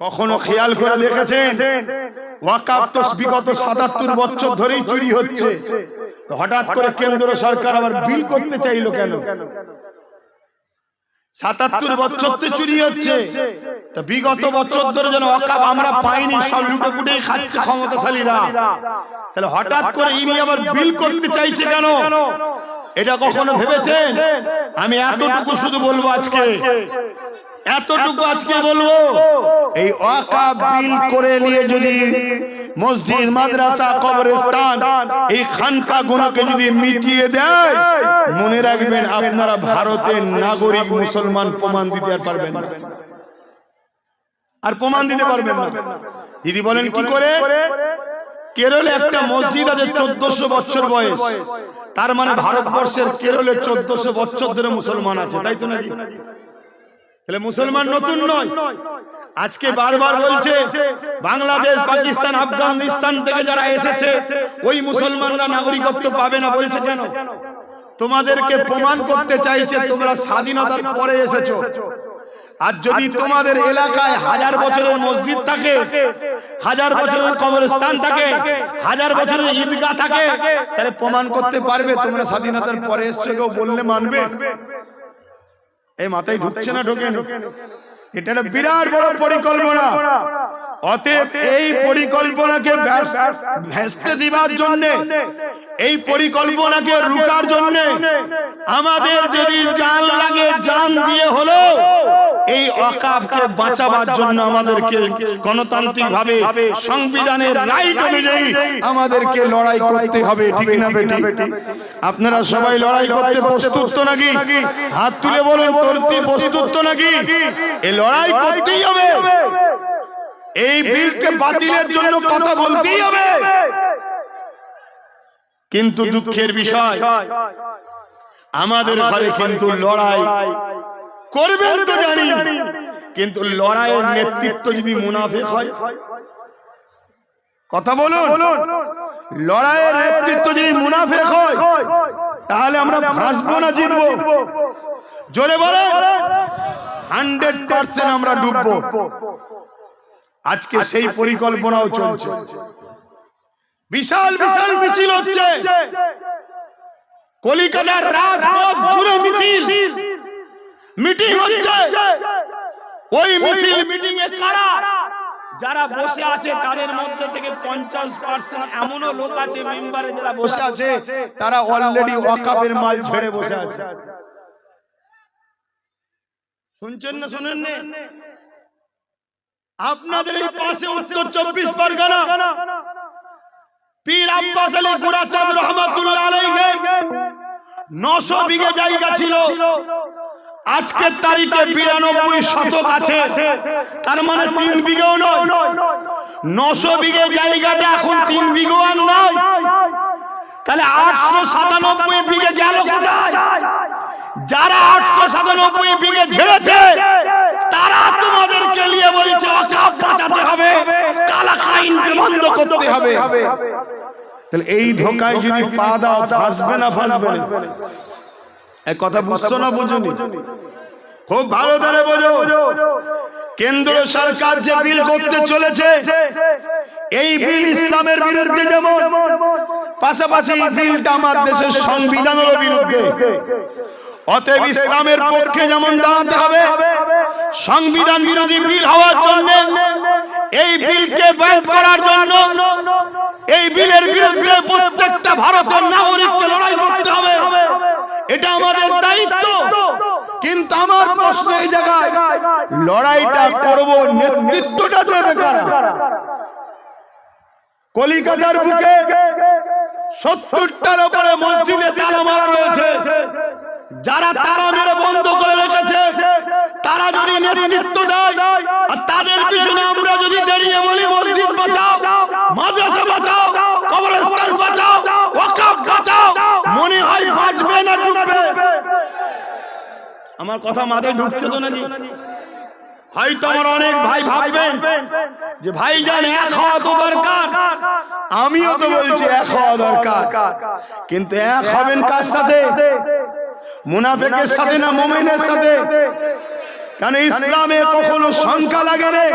কখনো খেয়াল করে দেখেছেন? ওয়াকাব তো বিগত সাতাত্তর বছর ধরেই চুরি হচ্ছে। তো হঠাৎ করে কেন্দ্র সরকার আবার বিল করতে চাইলো কেন? সাতাত্তর বছর তো চুরি হচ্ছে। তা বিগত বছর ধরে যেন অকাপ আমরা পাইনি, সব লুটে পুটে খাচ্ছে ক্ষমতাশালীরা। তাহলে হঠাৎ করে ইনি আবার বিল করতে চাইছে কেন? এটা কখনো ভেবেছেন? আমি এতটুকু শুধু বলব আজকে। এতটুকু আজকে বলব এই ওয়াকাব বিল করে নিয়ে যদি মসজিদ মাদ্রাসা কবরস্থান এই খানকা গুলোকে যদি মিটিয়ে দেয় মনে রাখবেন আপনারা ভারতের নাগরিক মুসলমান প্রমাণ দিতে আর পারবেন না। আর প্রমাণ দিতে পারবেন না। দিদি বলেন কি করে? কেরলে একটা মসজিদ আছে চোদ্দশো বছর বয়স। তার মানে ভারতবর্ষের কেরলে চোদ্দশো বছর ধরে মুসলমান আছে। তাই তো নাকি? তাহলে মুসলমান নতুন নয়। আজকে বারবার বলছে বাংলাদেশ পাকিস্তান আফগানিস্তান থেকে যারা এসেছে ওই মুসলমানরা নাগরিকত্ব পাবে না বলছে কেন? তোমাদেরকে প্রমাণ করতে চাইছে তোমরা স্বাধীনতার পরে এসেছ। আর যদি তোমাদের এলাকায় হাজার বছরের মসজিদ থাকে হাজার বছরের কবরস্থান থাকে হাজার বছরের ঈদগাহ থাকে তাহলে প্রমাণ করতে পারবে তোমরা স্বাধীনতার পরে এসছো কেউ বললে মানবে। এই মাথায় ঢুকছে না ঢোকে এটা একটা বিরাট বড় পরিকল্পনা। অতএব এই পরিকল্পনাকে ভেস্তে দিবার জন্য, এই পরিকল্পনাকে রুকার জন্য আমাদের যদি জান লাগে, জান দিয়ে হলো এই অকাবকে বাঁচাবার জন্য আমাদেরকে গণতান্ত্রিক ভাবে সংবিধানের রাইট অনুযায়ী আমাদেরকে লড়াই করতে হবে, ঠিক না বেটি? আপনারা সবাই লড়াই করতে প্রস্তুত নাকি? হাত তুলে বলুন তোরতি প্রস্তুত নাকি? লড়াই করতেই হবে। এই বিলকে বাতিলের জন্য কথা বলতেই হবে। কিন্তু দুঃখের বিষয় আমাদের ঘরে কিন্তু লড়াই করবেন তো জানি। কিন্তু লড়াইয়ের নেতৃত্ব যদি মুনাফেক হয় কথা বলুন। লড়াইয়ের নেতৃত্ব যদি মুনাফেক হয় তাহলে আমরা ভাসবো না জিতবো। জোরে বলে। হান্ড্রেড পার্সেন্ট আমরা ডুববো। আজকে সেই পরিকল্পনাও চলছে। বিশাল বিশাল মিছিল হচ্ছে। কলিকাতার রাজপথ জুড়ে মিছিল। মিটিং হচ্ছে। ওই মিছিল মিটিং এ কারা? যারা বসে আছে তাদের মধ্যে থেকে পঞ্চাশ পার্সেন্ট এমনও লোক আছে মেম্বারে যারা বসে আছে তারা অলরেডি ওয়াকাবের মাল ছেড়ে বসে আছে। শুনছেন না শুনেন না আপনাদের এই পাশে উত্তর চব্বিশ পরগনা। পীর আব্বাস আলী গুরাচাঁদ রহমাতুল্লাহ আলাইহি। নশো বিঘে জায়গা ছিল। আজকের তারিখে বিরানব্বই শতক আছে। তার মানে তিন বিঘেও নয়। নশো বিঘে জায়গাটা এখন তিন বিঘেও আর নয়। তাহলে আটশো সাতানব্বই বিঘে গেল কোথায়? যারা আটশো সাতানব্বই বিঘে ঝেড়েছে, তারা তোমাদেরকে নিয়ে বলছে, অকাপ বাঁচাতে হবে কালা খাইনকে বন্ধ করতে হবে। তাহলে এই ধোকায় যদি পা দাও ফাঁসবে না ফাঁসবে না। কথা বুঝছ না বুঝুনি? খুব ভালো ধরে বোঝো। কেন্দ্র সরকার যে বিল করতে চলেছে, এই বিল ইসলামের বিরুদ্ধে যেমন, পাশাপাশি এই বিলটা আমার দেশের সংবিধানের বিরুদ্ধে। অতএব ইসলামের পক্ষে যেমন দাঁড়াতে হবে, সংবিধান বিরোধী বিল হওয়ার জন্য, এই বিলকে ব্যান করার জন্য, এই বিলের বিরুদ্ধে প্রত্যেকটা ভারতের নাগরিককে লড়াই করতে হবে। এটা আমাদের দায়িত্ব। কিন্তু আমার প্রশ্ন এই জায়গায়, লড়াইটা করব, নেতৃত্বটা দেবে কারা? কলিকাতার বুকে সত্তরটার উপরে মসজিদে তালা মারা রয়েছে যারা তারা মেরে বন্ধ করে রেখেছে, তারা যদি নেতৃত্ব দেয়, আর তাদের পিছনে আমরা যদি দাঁড়িয়ে বলি, মসজিদ বাঁচাও, মাদ্রাসা বাঁচাও, কবরস্থান বাঁচাও, ওয়াকাফ বাঁচাও, মনে হয় বাঁচবে না, ডুববে। আমার কথা মাথায় ঢুকছে তো নাকি? হয়তো আমার অনেক ভাই ভাববেন যে ভাই জান এক হওয়া তো দরকার। আমিও তো বলছি, এক হওয়া দরকার। কিন্তু এক হবেন কার সাথে? মুনাফেকের সাথে না মোমেনের সাথে? কেন ইসলামে কখনো সংখ্যা লাগে রে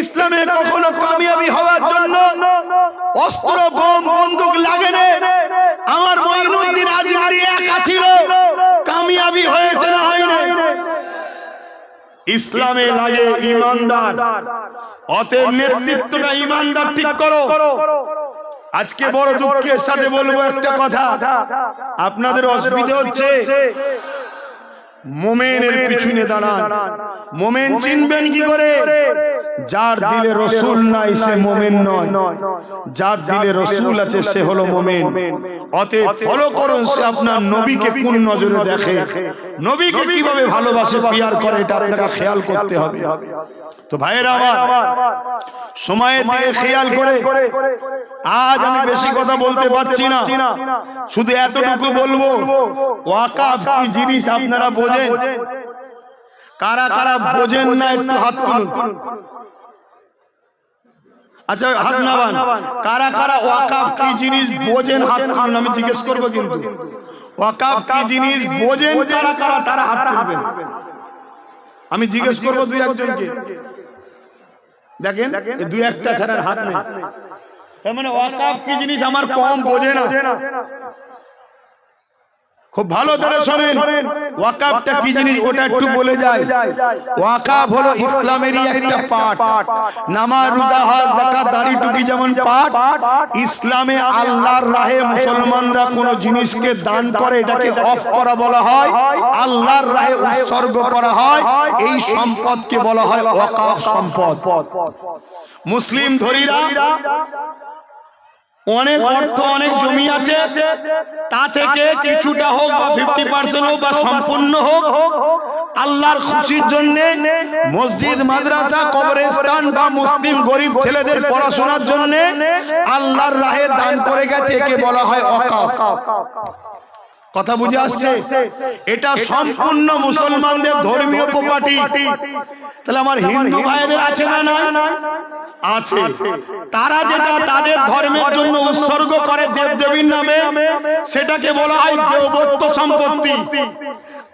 ইসলামে কখনো কামিয়াবি হওয়ার জন্য অস্ত্র বোম বন্দুক লাগে রে আমার মঈনুদ্দিন আজমারি একা ছিল। কামিয়াবি হয়েছে না হয়নি। ইসলামে লাগে ইমানদার। অতএব নেতৃত্বটা ইমানদার ঠিক করো। আজকে বড় দুঃখের সাথে বলব একটা কথা। আপনাদের অসুবিধা হচ্ছে মোমেনের পিছনে দাঁড়ান। মোমেন চিনবেন কি করে? যার দিলে রসুল নাই সে মোমেন নয়। যার দিলে রসুল আছে সে হলো মোমেন। অতএব ফলো করুন সে আপনার নবীকে কোন নজরে দেখে? নবীকে কীভাবে ভালোবাসে পিয়ার করে এটা আপনাকে খেয়াল করতে হবে। তো ভাইয়েরা আমার সময়ের দিকে খেয়াল করে আজ আমি বেশি কথা বলতে পারছি না। শুধু এতটুকু বলব ওয়াকাফ কি জিনিস আপনারা বোঝেন? কারা কারা বোঝেন না একটু হাত তুলুন। আচ্ছা হাত নাবান কারা কারা ওয়াকাফ কি জিনিস বোঝেন হাত তুলুন আমি জিজ্ঞেস করব কিন্তু। ওয়াকাফ কি জিনিস বোঝেন কারা কারা তারা হাত তুলবেন। আমি জিজ্ঞেস করব দুই একজনকে। দেখেন দুই একটা ছাড়ার হাত নেই। তার মানে ওয়াকাফ কি জিনিস আমার কম বোঝে না। খুব ভালো ধরে শোনেন। ওয়াকাফটা কি জিনিস? ওটা একটু বলে যায় ওয়াকাফ হলো ইসলামেরই একটা পাঠ। নামাজ রোজা হজ যাকাত দাড়ি টুপি যেমন পাঠ ইসলামে আল্লাহর রাহে মুসলমানরা কোন জিনিসকে দান করে এটাকে অফ করা বলা হয় আল্লাহর রাহে উৎসর্গ করা হয় এই সম্পদকে বলা হয় ওয়াকাফ সম্পদ। মুসলিম ধরিরা অনেক অর্থ অনেক জমি আছে। তা থেকে কিছুটা হোক বা ফিফটি পার্সেন্ট হোক বা সম্পূর্ণ হোক আল্লাহর খুশির জন্য মসজিদ মাদ্রাসা কবরস্থান বা মুসলিম গরিব ছেলেদের পড়াশোনার জন্য আল্লাহর রাহে দান করে গেছে একে বলা হয় অকাফ কথা বুঝে আসছে? এটা সম্পূর্ণ মুসলমানদের ধর্মীয় প্রপার্টি তাহলে আমার হিন্দু ভাইদের আছে না না আছে। তারা যেটা তাদের ধর্মের জন্য উৎসর্গ করে দেবদেবীর নামে সেটাকে বলা হয় দেবদত্ত সম্পত্তি।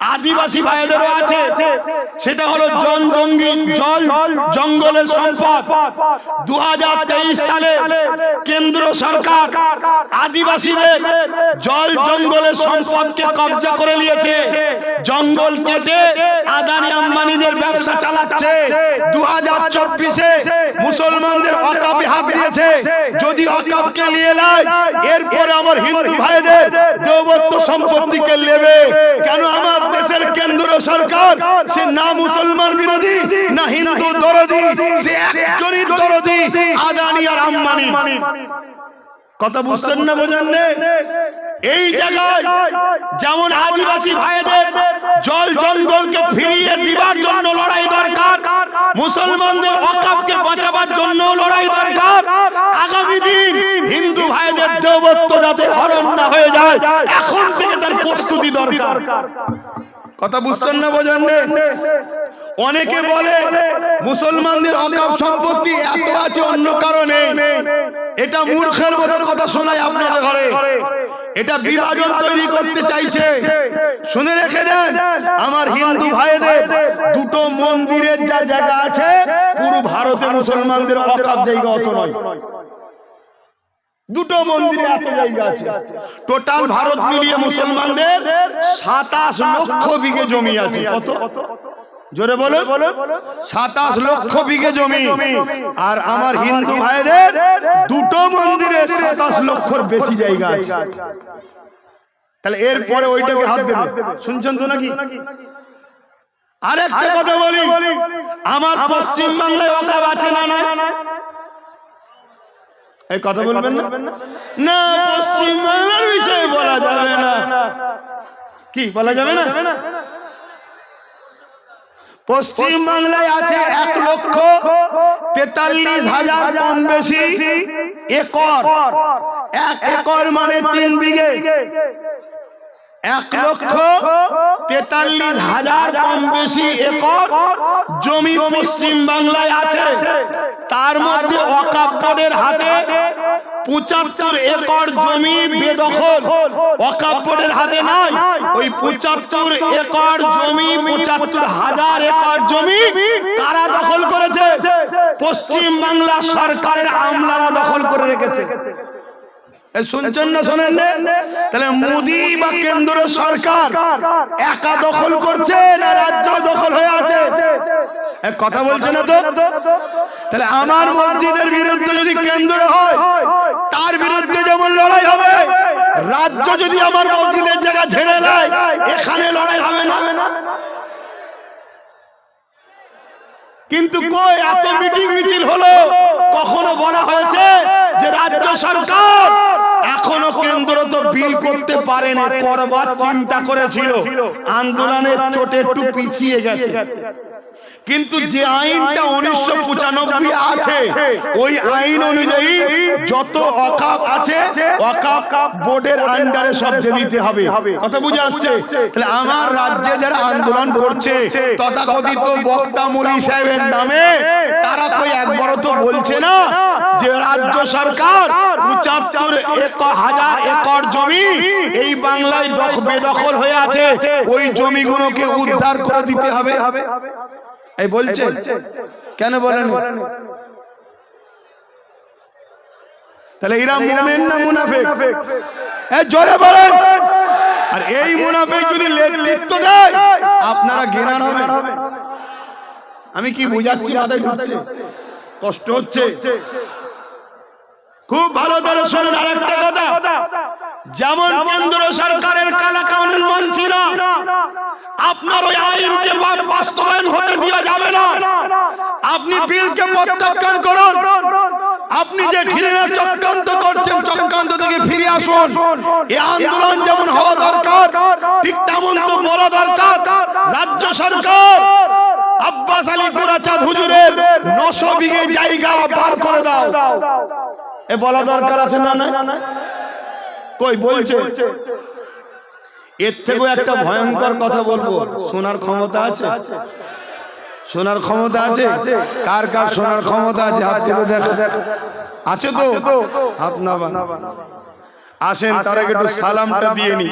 আদিবাসী ভাইদেরও আছে। সেটা হলো জন জঙ্গি জল জঙ্গলের সম্পদ। দু হাজার তেইশ সালে কেন্দ্র সরকার আদিবাসীদের জল জঙ্গলের সম্পদকে কবজা করে নিয়েছে। জঙ্গল কেটে আদানি আম্বানিদের ব্যবসা চালাচ্ছে। দু হাজার চব্বিশে মুসলমানদের অকাপে হাত দিয়েছে যদি অকাপকে নিয়ে নেয় এরপরে আমার হিন্দু ভাইদের দেবত্ব সম্পত্তিকে নেবে। কেন আমার দেশের কেন্দ্র সরকার? সে না মুসলমান বিরোধী না হিন্দু দরদি সে একজনই দরদি আদানি আর আম্বানি। কথা বুঝছেন না বোঝেন এই জায়গায় যেমন আদিবাসী ভাইদের জল জঙ্গলকে ফিরিয়ে দিবার জন্য লড়াই দরকার। মুসলমানদের অকাপকে বাঁচাবার জন্য লড়াই দরকার। আগামী দিন হিন্দু ভাইদের দেবত্ব যাতে হরণ না হয়ে যায় এখন থেকে তার প্রস্তুতি দরকার। কথা বুঝছেন না বোঝেন? অনেকে বলে মুসলমানদের অকাপ সম্পত্তি এত আছে অন্য কারণে। এটা মূর্খের মতো কথা শোনায় আপনাদের ঘরে। এটা বিভাজন তৈরি করতে চাইছে। শুনে রেখে দেন আমার হিন্দু ভাইদের দুটো মন্দিরের যা জায়গা আছে পুরো ভারতে মুসলমানদের অকাপ জায়গা অত নয়। দুটো মন্দিরে এত জায়গা আছে। টোটাল ভারত মিলিয়ে মুসলমানদের সাতাশ লক্ষ বিঘে জমি আছে। কত? জোরে বলো সাতাশ লক্ষ বিঘে জমি। আর আমার হিন্দু ভাইদের দুটো মন্দিরে সাতাশ লক্ষর বেশি জায়গা আছে। তাহলে এরপরে ওইটাকে হাত দেবে শুনছেন তো নাকি? আরেকটা কথা বলি। আমার পশ্চিম বাংলায় অকাব আছে না না এই কথা বলবেন না? না পশ্চিম বাংলার বিষয়ে বলা যাবে না। কি, বলা যাবে না? পশ্চিম বাংলায় আছে এক লক্ষ তেতাল্লিশ হাজার কম বেশি একর। এক একর মানে তিন বিঘে। এক লক্ষ তেতাল্লিশ হাজার কম বেশি একর জমি পশ্চিম বাংলায় আছে। তার মধ্যে ওয়াকাব হাতে পঁচাত্তর একর জমি বেদখল। ওয়াকাব হাতে নাই। ওই পঁচাত্তর একর জমি, পঁচাত্তর হাজার একর জমি কারা দখল করেছে? পশ্চিম বাংলা সরকারের আমলারা দখল করে রেখেছে। তাহলে বা কেন্দ্র সরকার একা দখল করছে না রাজ্য দখল হয়ে আছে? কথা বলছে না তো? তাহলে আমার মসজিদের বিরুদ্ধে যদি কেন্দ্র হয়, তার বিরুদ্ধে যেমন লড়াই হবে, রাজ্য যদি আমার মসজিদের জায়গা ছেড়ে নেয়, এখানে লড়াই হবে না। কিন্তু কই এত মিটিং মিছিল হলো? কখনো বলা হয়েছে যে রাজ্য সরকার এখনও কেন্দ্র তো বিল করতে পারে পারেনি করবার চিন্তা করেছিল। আন্দোলনের চোটে একটু পিছিয়ে গেছে। কিন্তু যে আইনটা উনিশশো পঁচানব্বই আছে ওই আইন অনুযায়ী যত অকাপ আছে অকাপ বোর্ডের আন্ডারে সব দিতে হবে। কথা বুঝে আসছে? তাহলে আমার রাজ্যে যারা আন্দোলন করছে তথাকথিত বক্তা মলি সাহেবের নামে তারা কই একবারও তো বলছে না যে রাজ্য সরকার পঁচাত্তর হাজার একর জমি এই বাংলায় দখ- বেদখল হয়ে আছে। ওই জমিগুলোকে উদ্ধার করে দিতে হবে। এই বলছে? কেন বলেন? তাহলে এরা মোমেন না মুনাফেক? এ জোরে বলেন। আর এই মুনাফেক যদি নেতৃত্ব দেয় আপনারা জ্ঞান হবেন। আমি কি বুঝাচ্ছি মাথায় ঢুকছে? কষ্ট হচ্ছে। খুব ভালো করে শোনেন আরেকটা কথা। যেমন কেন্দ্র সরকারের কালা আপনার ওই আইনকে বাস্তবায়ন হতে দেওয়া যাবে না। আপনি বিলকে প্রত্যাখ্যান করুন। আপনি যে ঘৃণা চক্রান্ত করছেন, চক্রান্ত থেকে ফিরে আসুন। এই আন্দোলন যেমন হওয়া দরকার, ঠিক তেমন তো বলা দরকার। রাজ্য সরকার আব্বাস আলী কুরাচাঁদ হুজুরের নশো বিঘে জায়গা বার করে দাও। এ বলা দরকার আছে না না কই বলছে? এর থেকেও একটা ভয়ঙ্কর কথা বলব। শোনার ক্ষমতা আছে? শোনার ক্ষমতা আছে? কার কার শোনার ক্ষমতা আছে? হাত তুলে দেখা। আছে তো? হাত না বান। আসেন তার আগে একটু সালামটা দিয়ে নি।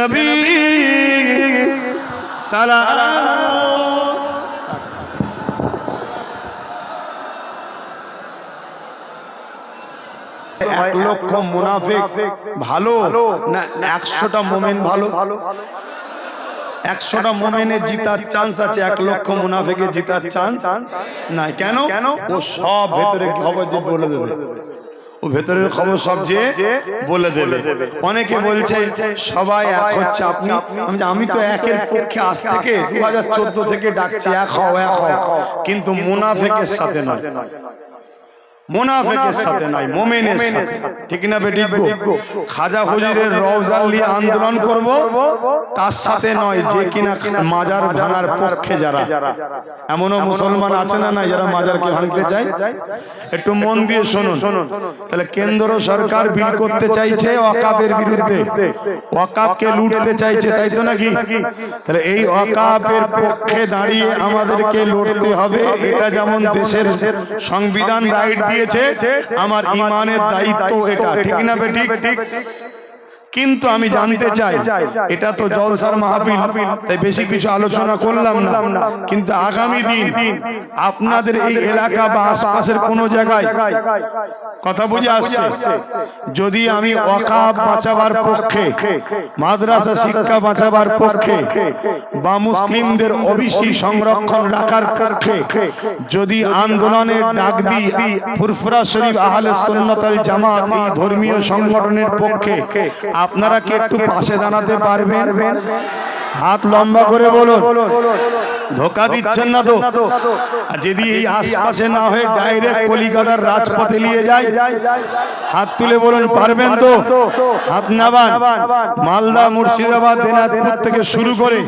নবী! সালাম। এক লক্ষ মুনাফিক ভালো? না একশোটা মোমেন ভালো? একশোটা মোমেনের জিতার চান্স আছে এক লক্ষ মুনাফিকে জিতার চান্স নাই। কেন? ও সব ভেতরে খবর যে বলে দেবে। ও ভেতরের খবর সব যে বলে দেবে। অনেকে বলছে সবাই এক হচ্ছে আপনি। আমি আমি তো একের পক্ষে আজ থেকে দু হাজার চোদ্দ থেকে ডাকছি এক হও এক হও। কিন্তু মুনাফেকের সাথে নয়। মোনাফেকের সাথে নয় মোমেনের সাথে। ঠিক না গো? খাজা হুজুরের রওজান নিয়ে আন্দোলন করব তার সাথে নয় যে কিনা মাজার ভাঙার পক্ষে যারা। এমনও মুসলমান আছে না না যারা মাজারকে ভাঙতে চায়? একটু মন দিয়ে শুনুন। তাহলে কেন্দ্র সরকার বিল করতে চাইছে ওয়াকাবের বিরুদ্ধে। ওয়াকাবকে লুটতে চাইছে তাই তো নাকি? তাহলে এই ওয়াকাবের পক্ষে দাঁড়িয়ে আমাদেরকে লড়তে হবে এটা যেমন দেশের সংবিধান রাইট দিয়েছে। আমার ইমানের দায়িত্ব এটা। ঠিক না বেঠিক? কিন্তু আমি জানতে চাই এটা তো জলসার মাহফিল তাই বেশি কিছু আলোচনা করলাম না। কিন্তু আগামী দিন আপনাদের এই এলাকা বা আশপাশের কোনো জায়গায় কথা বুঝে আসছে। যদি আমি অকাব বাঁচাবার পক্ষে মাদ্রাসা শিক্ষা বাঁচাবার পক্ষে বা মুসলিমদের ওবিসি সংরক্ষণ রাখার পক্ষে যদি আন্দোলনের ডাক দিই ফুরফুরা শরীফ আহলে সুন্নতাল জামাত এই ধর্মীয় সংগঠনের পক্ষে আপনারা কি একটু পাশে দাঁড়াতে পারবেন? হাত লম্বা করে বলুন। ধোকা দিচ্ছেন না তো? যদি এই আশপাশে না হয়ে ডাইরেক্ট কলিকাতার রাজপথে নিয়ে যায় হাত তুলে বলুন পারবেন তো? হাত নাবান। মালদা মুর্শিদাবাদ দিনাজপুর থেকে শুরু করে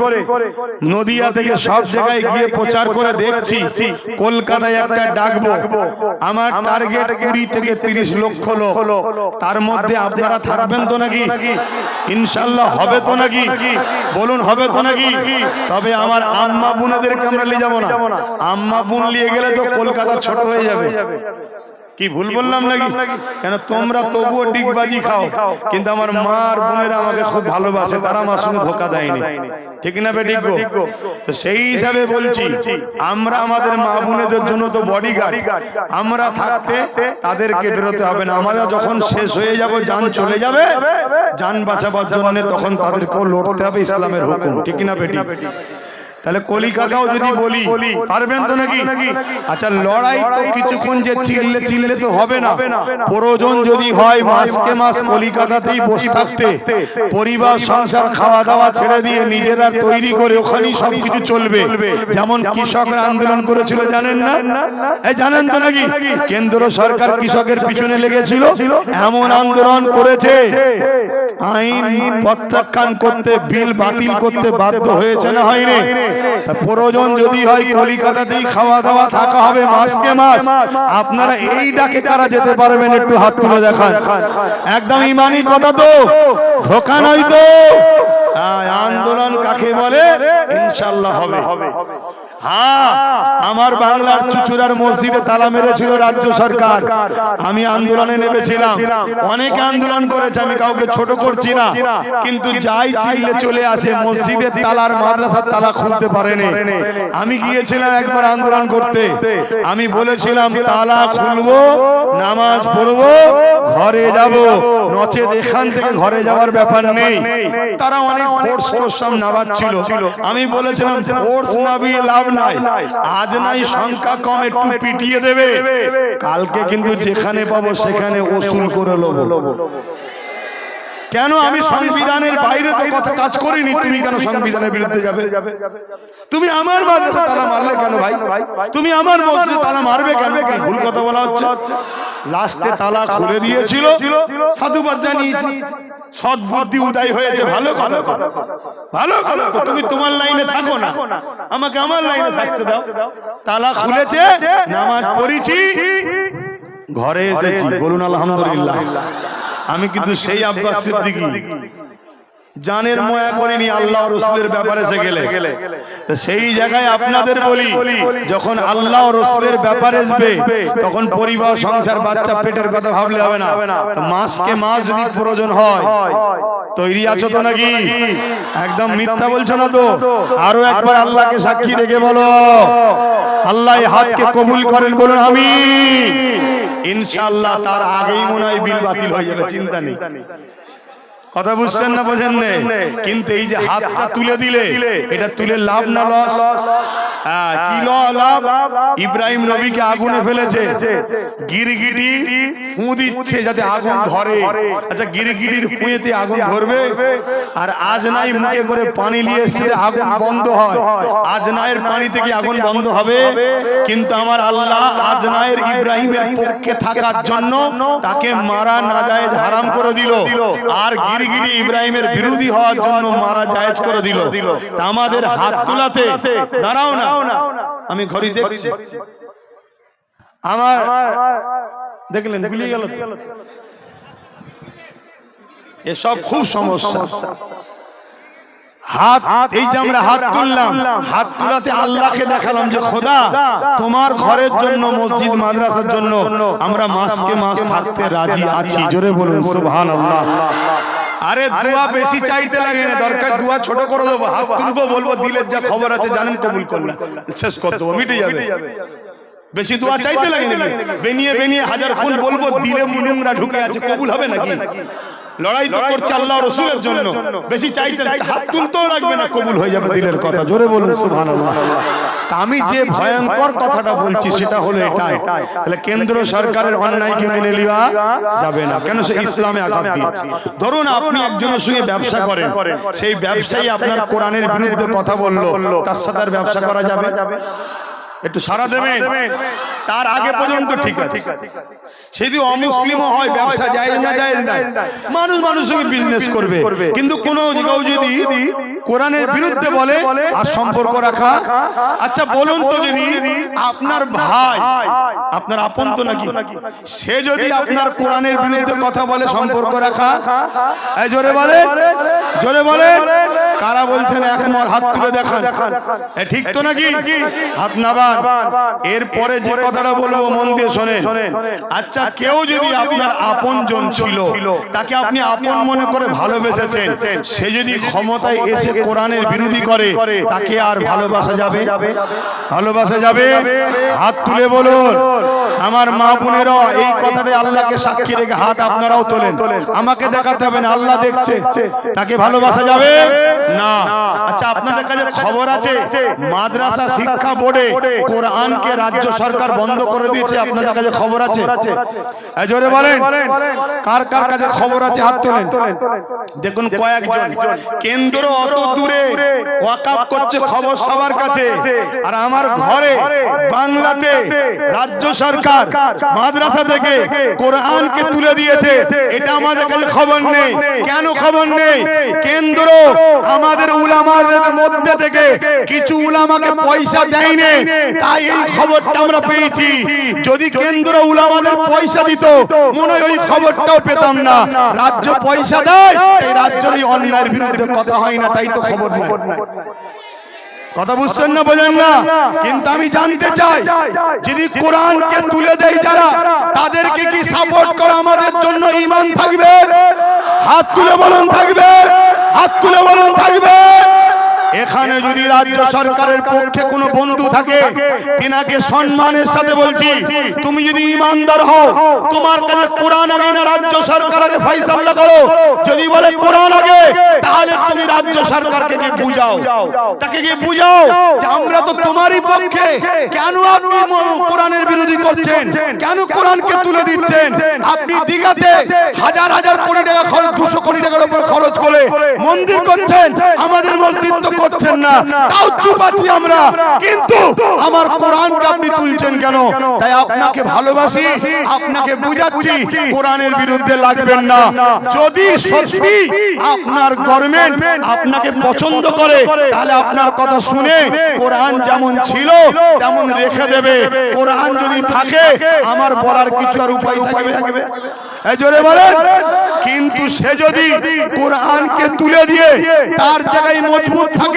নদিয়া থেকে সব জায়গায় গিয়ে প্রচার করে দেখছি। কলকাতায় একটা ডাকবো। আমার টার্গেট কুড়ি থেকে তিরিশ লক্ষ লোক। তার মধ্যে আপনারা থাকবেন তো নাকি? ইনশাল্লাহ হবে তো নাকি? বলুন হবে হবে তো নাকি? তবে আমার আম্মা বোনাদেরকে আমরা নিয়ে যাব না। আম্মা বোন নিয়ে গেলে তো কলকাতা ছোট হয়ে যাবে। কি ভুল বললাম নাকি? কেন তোমরা তবুও ডিগবাজি খাও কিন্তু আমার মা আর বোনেরা আমাকে খুব ভালোবাসে তারা আমার সঙ্গে ধোকা দেয়নি। ঠিক না গো তো সেই হিসাবে বলছি আমরা আমাদের মা বোনেদের জন্য তো বডিগার্ড আমরা থাকতে তাদেরকে বেরোতে হবে না। আমরা যখন শেষ হয়ে যাব যান চলে যাবে। যান বাঁচাবার জন্য তখন তাদেরকেও লড়তে হবে ইসলামের হুকুম। ঠিক না বেটি? তাহলে কলিকাতাও যদি বলি পারবেন তো নাকি? আচ্ছা লড়াই তো কিছুক্ষণ যে চিল্লে চিল্লে তো হবে না। প্রয়োজন যদি হয় মাসকে মাস কলিকাতাতেই বসে থাকতে পরিবার সংসার খাওয়া দাওয়া ছেড়ে দিয়ে নিজেরা তৈরি করে ওখানেই সবকিছু চলবে। যেমন কৃষকরা আন্দোলন করেছিল জানেন না? এই জানেন তো নাকি? কেন্দ্র সরকার কৃষকের পিছনে লেগেছিল এমন আন্দোলন করেছে। আইন প্রত্যাখ্যান করতে বিল বাতিল করতে বাধ্য হয়েছে। না হয়নি প্রয়োজন যদি হয় কলিকাতাতেই খাওয়া দাওয়া থাকা হবে মাসকে মাস। আপনারা এই ডাকে কারা যেতে পারবেন একটু হাত তুলে দেখান। একদম ইমানি কথা তো। ধোকা নয় তো। আন্দোলন কাকে বলে? ইনশাল্লাহ হবে। হ্যাঁ আমার বাংলার চুচুড়ার মসজিদে তালা মেরেছিল রাজ্য সরকার। আমি আন্দোলনে নেমেছিলাম। অনেকে আন্দোলন করেছে, আমি কাউকে ছোট করছি না। কিন্তু যাই চিল্লে চলে আসে, মসজিদের তালার মাদ্রাসার তালা খুলতে পারেনি। আমি গিয়েছিলাম একবার আন্দোলন করতে। আমি বলেছিলাম, তালা খুলবো, নামাজ পড়ব ঘরে যাব। নচে এখান থেকে ঘরে যাওয়ার ব্যাপার নেই। তারা অনেক ফোর্স প্রশ্রম নামাচ্ছিল। আমি বলেছিলাম ফোর্স নাবিয়ে লাভ নাই। আজ নাই সংখ্যা কম একটু পিটিয়ে দেবে। কালকে কিন্তু যেখানে পাবো সেখানে ওসুল করে লোবো। কেন আমি সংবিধানের বাইরে তো কথা কাজ করিনি? তুমি কেন সংবিধানের বিরুদ্ধে যাবে? তুমি আমার মাদ্রাসা তালা মারলে কেন ভাই? তুমি আমার মসজিদে তালা মারবে কেন ভুল কথা বলা হচ্ছে। লাস্টে তালা খুলে দিয়েছিল। সাধুবাদ জানিয়েছি। সৎ বুদ্ধি উদয় হয়েছে। ভালো কথা। ভালো কথা তো। তুমি তোমার লাইনে থাকো না। আমাকে আমার লাইনে থাকতে দাও। তালা খুলেছে। নামাজ পড়েছি। ঘরে এসেছি। বলুন আলহামদুলিল্লাহ। আমি কিন্তু সেই আব্বাস সিদ্দিকি। জানের ময়া করিনি আল্লাহ রসুলের ব্যাপারে এসে গেলে। সেই জায়গায় আপনাদের বলি যখন আল্লাহ রসুলের ব্যাপারে আসবে তখন পরিবার সংসার বাচ্চা পেটের কথা ভাবলে হবে না। মাসকে মাস যদি প্রয়োজন হয় তৈরি আছো তো নাকি? একদম মিথ্যা বলছো না তো? আরও একবার আল্লাহকে সাক্ষী রেখে বলো। আল্লাহ হাতকে কবুল করেন বলুন আমি ইনশাআল্লাহ তার আগেই মনে হয় বিল বাতিল হয়ে যাবে চিন্তা নেই। কথা বুঝছেন না বোঝেন নে? কিন্তু এই যে হাতটা তুলে দিলে এটা তুলে লাভ না লস হ্যাঁ, কি লাভ? ইব্রাহিম নবীকে আগুনে ফেলেছে। গিরগিটি ফু দিচ্ছে যাতে আগুন ধরে। আচ্ছা গিরগিটির ফুঁয়েতে আগুন ধরবে? আর আজ নাই মুখে করে পানি নিয়ে এসে আগুন বন্ধ হয়। আজ নায়ের পানি থেকে আগুন বন্ধ হবে? কিন্তু আমার আল্লাহ আজ নায়ের ইব্রাহিমের পক্ষে থাকার জন্য তাকে মারা না যায় হারাম করে দিল। আর গিরগিটি ইব্রাহিমের বিরোধী হওয়ার জন্য মারা জায়েজ করে দিল। তা আমাদের হাত তোলাতে। দাঁড়াও না। আমি ঘড়ি দেখছি। আমার দেখলেন ভুলিয়ে গেল তো? এসব খুব সমস্যা। হাত এই যে আমরা হাত তুললাম। হাত তুলাতে আল্লাহকে দেখালাম যে খোদা তোমার ঘরের জন্য মসজিদ মাদ্রাসার জন্য আমরা মাসকে মাস থাকতে রাজি আছি। জোরে বলুন সুবহানাল্লাহ। আরে দোয়া বেশি চাইতে লাগে না দরকার দোয়া ছোট করে দেবো হাত তুলবো বলব দিলের যা খবর আছে জানেন কবুল করলাম শেষ করে দেবো মিটে যাবে। বেশি দোয়া চাইতে লাগে নাকি বেনিয়ে বেনিয়ে হাজার ফোন বলব দিলে মুনুমরা ঢুকে আছে কবুল হবে নাকি? লড়াই তো করছে আল্লাহ রসুলের জন্য। বেশি চাইতে হাত তুলতেও লাগবে না কবুল হয়ে যাবে দিলের কথা। জোরে বলুন সুবহানাল্লাহ। তা আমি যে ভয়ঙ্কর কথাটা বলছি সেটা হলো এটাই। তাহলে কেন্দ্র সরকারের অন্যায়কে মেনে নেওয়া যাবে না। কেন সে ইসলামে আঘাত দিয়েছে ধরুন আপনি একজনের সঙ্গে ব্যবসা করেন। সেই ব্যবসায়ী আপনার কোরআনের বিরুদ্ধে কথা বলল। তার সাথে আর ব্যবসা করা যাবে? একটু সারা দেবেন? তার আগে পর্যন্ত ঠিক আছে। সে যদি অমুসলিমও হয় ব্যবসা যায় না যায় না মানুষ মানুষের বিজনেস করবে। কিন্তু কোন কেউ যদি কোরআনের বিরুদ্ধে বলে আর সম্পর্ক রাখা। আচ্ছা বলুন তো যদি আপনার ভাই আপনার আপন তো নাকি? সে যদি আপনার কোরআনের বিরুদ্ধে কথা বলে সম্পর্ক রাখা? এই জোরে বলে জোরে বলে কারা বলছেন এখন হাত তুলে দেখান। ঠিক তো নাকি? হাত এরপরে যে কথাটা বলব মন দিয়ে শোনেন। আচ্ছা কেউ যদি আপনার আপন জন ছিল তাকে আপনি আপন মনে করে ভালোবেসেছেন। সে যদি ক্ষমতায় এসে কোরআনের বিরোধী করে তাকে আর ভালোবাসা যাবে? ভালোবাসা যাবে? হাত তুলে বলুন। আমার মা বোনেরা এই কথাটা আল্লাহকে সাক্ষী রেখে হাত আপনারাও তোলেন। আমাকে দেখাতে হবে না আল্লাহ দেখছে। তাকে ভালোবাসা যাবে? না। আচ্ছা আপনাদের কাছে খবর আছে? মাদ্রাসা শিক্ষা বোর্ডে কোরআনকে রাজ্য সরকার বন্ধ করে দিয়েছে আপনাদের কাছে খবর আছে? জোরে বলেন। কার কার কাছে খবর আছে? হাত তোলেন। দেখুন কয়েকজন। কেন্দ্র অত দূরে ওয়াকাপ করছে খবর সবার কাছে। আর আমার ঘরে বাংলাতে রাজ্য সরকার মাদ্রাসা থেকে কোরআনকে তুলে দিয়েছে। এটা আমাদের কাছে খবর নেই। কেন খবর নেই? কেন্দ্র আমাদের উলামাদের মধ্যে থেকে কিছু উলামাকে পয়সা দেয়নি। তাই এই খবরটা আমরা পেয়েছি। যদি কেন্দ্র উলামাদের পয়সা দিত মনে ওই খবরটাও পেতাম না। রাজ্য পয়সা দেয় এই রাজ্যের এই অন্যায়ের বিরুদ্ধে কথা হয় না তাই তো খবর নাই কথা বুঝছেন না বোঝেন না? কিন্তু আমি জানতে চাই যদি কোরআনকে তুলে দেয় যারা তাদেরকে কি সাপোর্ট করা আমাদের জন্য ইমান থাকবে? হাত তুলে বলুন থাকবে? হাত তুলে বলুন থাকবে? এখানে যদি রাজ্য সরকারের পক্ষে কোনো বন্ধু থাকে, তিনাকে সম্মানের সাথে বলছি, তুমি যদি ইমানদার হও, তোমার কাছে কোরআন আগে না, রাজ্য সরকার আগে ফয়সালা করো। যদি বলে কোরআন আগে, তাহলে তুমি রাজ্য সরকারকে গিয়ে বুঝাও। তাকে গিয়ে বুঝাও যে আমরা তো তোমারই পক্ষে। কেন আপনি কোরআনের বিরোধী করছেন? কেন কোরআনকে তুলে দিচ্ছেন? আপনি দিঘাতে হাজার হাজার কোটি টাকা খরচ, দুশো কোটি টাকার উপর খরচ করে মন্দির করছেন। আমাদের মসজিদ তো করছেন না, তাও চুপ আছি আমরা। কিন্তু আমার কোরআনকে আপনি তুলছেন কেন? তাই আপনাকে ভালোবাসি, আপনাকে বুঝাচ্ছি, কোরআনের বিরুদ্ধে লাগবেন না। যদি সত্যি আপনার গভর্নমেন্ট আপনাকে পছন্দ করে, তাহলে আপনার কথা শুনে কোরআন যেমন ছিল, তেমন রেখে দেবে। কোরআন যদি থাকে, আমার বলার কিছু আর উপায় থাকবে? জোরে বলেন। কিন্তু সে যদি কোরআনকে তুলে দিয়ে তার জায়গায় মজবুত থাকে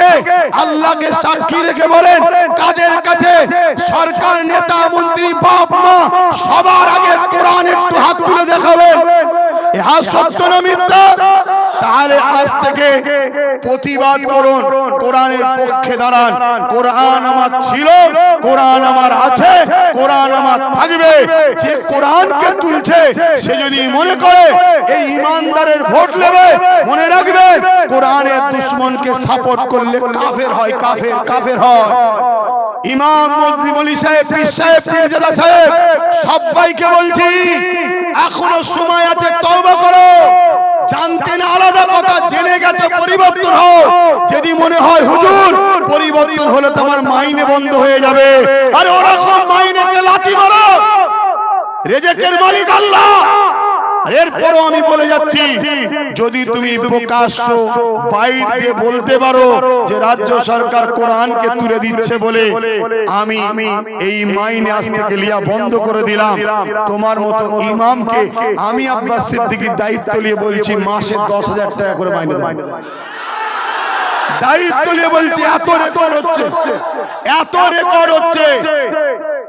আল্লাহকে সাক্ষী রেখে বলেন, কাদের কাছে? সরকার নেতা, মন্ত্রী, বাপ, মা, সবার আগে কোরআন একটু হাত তুলে দেখাবেন। ইহা সত্য না মিথ্যা? তাহলে আজ থেকে প্রতিবাদ করুন, কোরআনের পক্ষে দাঁড়ান। কোরআন আমার ছিল, কোরআন আমার আছে, কোরআন আমার থাকবে যে কোরআনকে তুলছে সে যদি মনে করে এই ইমানদারের ভোট নেবে মনে রাখবেন কোরআনের দুশ্মনকে সাপোর্ট করলে কাফের হয় কাফের কাফের হয়। ইমাম মন্ত্রী আলী সাহেব, পীর সাহেব, পীরজাদা সাহেব, সবাইকে বলছি, এখনও সময় আছে, তওবা করো। জানতে না আলাদা কথা, জেনে গেছে, পরিবর্তন হও। যদি মনে হয়, হুজুর, পরিবর্তন হলে তোমার মাইনে বন্ধ হয়ে যাবে। আরে ওরকম মাইনেকে লাথি মারো। রেজেকের মালিক আল্লাহ। এরপরও আমি বলে যাচ্ছি যদি তুমি প্রকাশ্য বাইট দিয়ে বলতে পারো যে রাজ্য সরকার কোরআনকে তুলে দিচ্ছে বলে আমি এই মাইনে আজ থেকে লিয়া বন্ধ করে দিলাম। তোমার মতো ইমামকে আমি আব্বাস সিদ্দিকির দায়িত্ব নিয়ে বলছি মাসে দশ হাজার টাকা করে মাইনে দেবো দায়িত্ব নিয়ে বলছি এত রেকর্ড হচ্ছে। এত রেকর্ড হচ্ছে।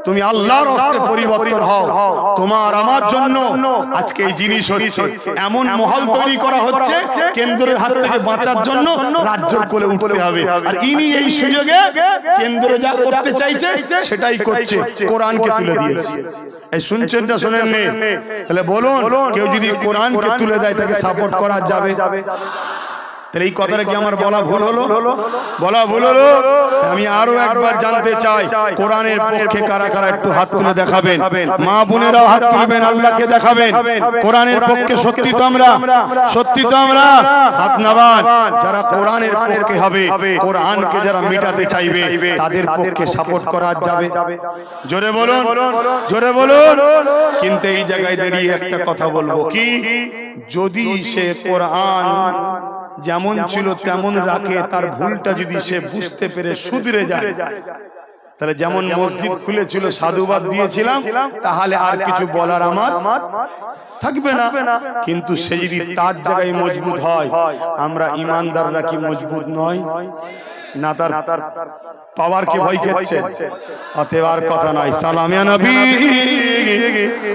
তুমি আল্লাহর হস্তে পরিবর্তন হও। তোমার আমার জন্য আজকে এই জিনিস হচ্ছে। এমন মহল তৈরি করা হচ্ছে কেন্দ্রের হাত থেকে বাঁচার জন্য রাজ্যর কোলে উঠতে হবে। আর ইনি এই সুযোগে কেন্দ্র যা করতে চাইছে সেটাই করছে। কোরআনকে তুলে দিয়েছে। এই শুনছেন না শোনেন তাহলে বলুন কেউ যদি কোরআনকে তুলে দেয় তাকে সাপোর্ট করা যাবে। তাহলে এই কথাটা কি আমার বলা ভুল হলো? বলা ভুল হলো? আমি আরও একবার জানতে চাই কোরআনের পক্ষে কারা কারা একটু হাত তুলে দেখাবেন? মা বোনেরাও হাত তুলবেন আল্লাহকে দেখাবেন। কোরআনের পক্ষে সত্যি তো আমরা সত্যি তো আমরা হাত নাবান। যারা কোরআনের পক্ষে হবে কোরআনকে যারা মেটাতে চাইবে তাদের পক্ষে সাপোর্ট করা যাবে। জোরে বলুন জোরে বলুন। কিন্তু এই জায়গায় দাঁড়িয়ে একটা কথা বলব কি? যদি সে কোরআন যেমন ছিল তেমন রাখে তার ভুলটা যদি সে বুঝতে পেরে শুধরে যায়। তাহলে যেমন মসজিদ খুলেছিল সাধুবাদ দিয়েছিলাম তাহলে আর কিছু বলার আমার থাকবে না। কিন্তু সে যদি তার জায়গায় মজবুত হয় আমরা ইমানদাররা কি মজবুত নয়? না তার পাওয়ার কে ভয় খেচ্ছে অতএব আর কথা নয়। সালামিয়া নবী।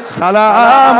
সালাম।